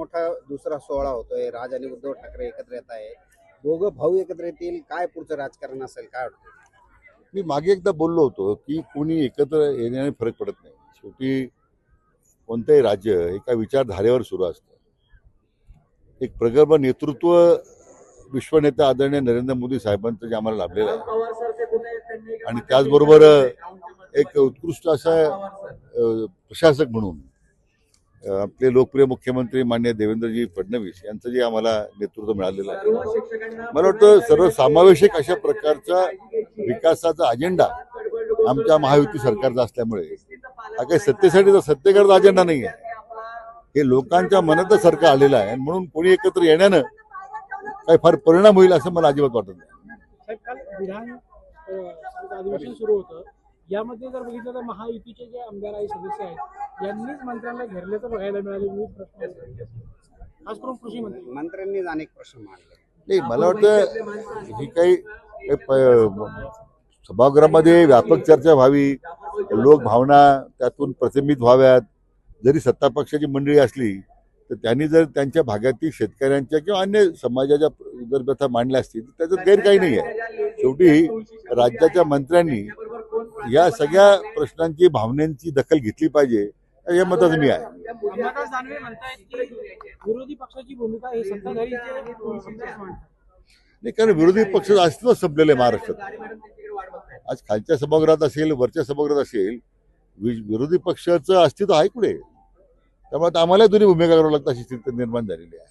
मोठा दुसरा सोहळा होतोय. राज आणि उद्धव ठाकरे एकत्र येत आहे. दोघं भाऊ एकत्र येतील. काय पुढचं राजकारण असेल? काय वाटतं? मी मागे एकदा बोललो होतो की कोणी एकत्र येण्याने फरक पडत नाही. शेवटी कोणतंही राज्य एका विचारधारेवर सुरू असतं. एक प्रगल्भ नेतृत्व विश्वनेता आदरणीय नरेंद्र मोदी साहेबांचं जे आम्हाला लाभलेलं आहे. आणि त्याचबरोबर एक उत्कृष्ट असा प्रशासक म्हणून आपले लोकप्रिय मुख्यमंत्री मान्य देवेंद्रजी फडणवीस यांचं जे आम्हाला नेतृत्व मिळालेलं आहे. मला वाटतं सर्वसमावेशक अशा प्रकारचा विकासाचा अजेंडा आमच्या महायुती सरकारचा असल्यामुळे हा काही सत्तेसाठीचा सत्तेकडचा अजेंडा नाही आहे हे लोकांच्या मनातच सारखं आलेलं आहे आणि म्हणून कोणी एकत्र येण्यानं काही फार परिणाम होईल असं मला अजिबात वाटत नाही. यामध्ये जर बघितलं तर महायुतीचे जे आमदार आहे सदस्य आहेत यांनीच मंत्र्यांना घेरल्याचं बघायला मिळाले. विविध प्रश्न. खास करून कृषी मंत्री. मंत्र्यांनीच अनेक प्रश्न मांडले. नाही मला वाटतं ही काही काही प- सभागृहामध्ये व्यापक चर्चा व्हावी. लोकभावना त्यातून प्रतिबिंबित व्हाव्यात. जरी सत्ता पक्षाची मंडळी असली तर त्यांनी जर त्यांच्या भागातील शेतकऱ्यांच्या किंवा अन्य समाजाच्या जर व्यथा मांडल्या असतील तर त्याच्यात गैर काही नाही आहे. शेवटी राज्याच्या मंत्र्यांनी या सगळ्या प्रश्नांची भावनांची दखल घेतली पाहिजे. या मताचं मी आहे. अंबादास दानवे म्हणतायत की विरोधी पक्षाची भूमिका ही सत्ताधारीचे समजाच मांडतात नाही कारण विरोधी पक्ष अस्तित्व संपलेलं आहे महाराष्ट्रात. आज खालच्या सभागृहात असेल वरच्या सभागृहात असेल विरोधी पक्षाचं अस्तित्व आहे कुठे? त्यामुळे आम्हाला दोन्ही भूमिका करावं लागतं अशी स्थिती निर्माण झालेली आहे.